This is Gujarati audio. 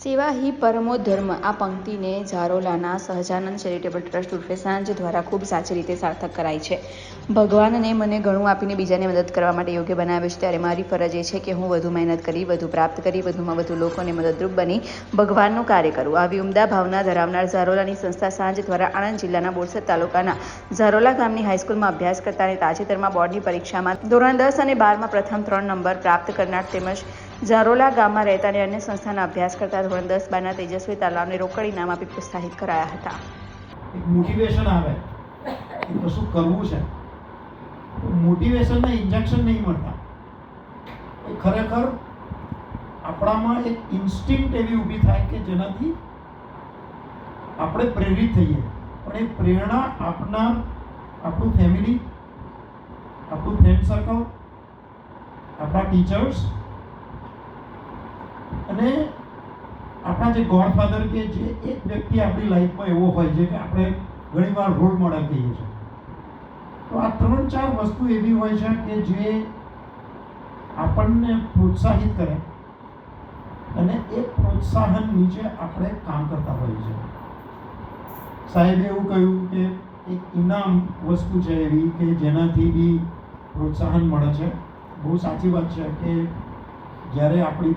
સેવા હિ પરમો ધર્મ. આ પંક્તિને ઝારોલાના સહજાનંદ ચેરિટેબલ ટ્રસ્ટ ઉર્ફે સાંજ દ્વારા ખૂબ સાચી રીતે સાર્થક કરાઈ છે. ભગવાનને મને ઘણું આપીને બીજાને મદદ કરવા માટે યોગ્ય બનાવ્યો છે. ત્યારે મારી ફરજ એ છે કે હું વધુ મહેનત કરી, વધુ પ્રાપ્ત કરી, વધુમાં વધુ લોકોને મદદરૂપ બની, ભગવાનનું કાર્ય કરું. આવી ઉમદા ભાવના ધરાવનાર ઝારોલાની સંસ્થા સાંજ દ્વારા આણંદ જિલ્લાના બોરસદ તાલુકાના ઝારોલા ગામની હાઈસ્કૂલમાં અભ્યાસ કરતા અને તાજેતરમાં બોર્ડની પરીક્ષામાં ધોરણ દસ અને બારમાં પ્રથમ ત્રણ નંબર પ્રાપ્ત કરનાર તેમજ ઝારોલા ગામમાં રહેતા અને અન્ય સંસ્થાના અભ્યાસ કરતા ધોરણ દસ બારના તેજસ્વી તાલાવને રોકડ ઇનામ આપી પ્રોત્સાહિત કરાયા હતા. મોટિવેશન આવે. કે કશું કરવું છે. મોટિવેશનના ઇન્જેક્શન નહીં મળતા. ખરેખર આપણામાં એક ઇન્સ્ટિંક્ટ એવી ઊભી થાય કે જેનાથી આપણે પ્રેરિત થઈએ. પણ એ પ્રેરણા આપનાર આપણું ફેમિલી આપણું ફ્રેન્ડ સર્કલ આપણા ટીચર્સ અને આપણા જે ગોડફાધર કે જે એક વ્યક્તિ આપણી લાઈફમાં એવો હોય છે કે આપણે ઘણીવાર રોલ મોડલ કહીએ છીએ. તો આ ત્રણ ચાર વસ્તુ એવી હોય છે કે જે આપણને પ્રોત્સાહિત કરે અને એ પ્રોત્સાહન નીચે આપણે કામ કરતા હોઈએ છીએ. સાહેબે એવું કહ્યું કે એક ઇનામ વસ્તુ છે એવી કે જેનાથી બી પ્રોત્સાહન મળે છે. બહુ સાચી વાત છે કે જ્યારે આપણી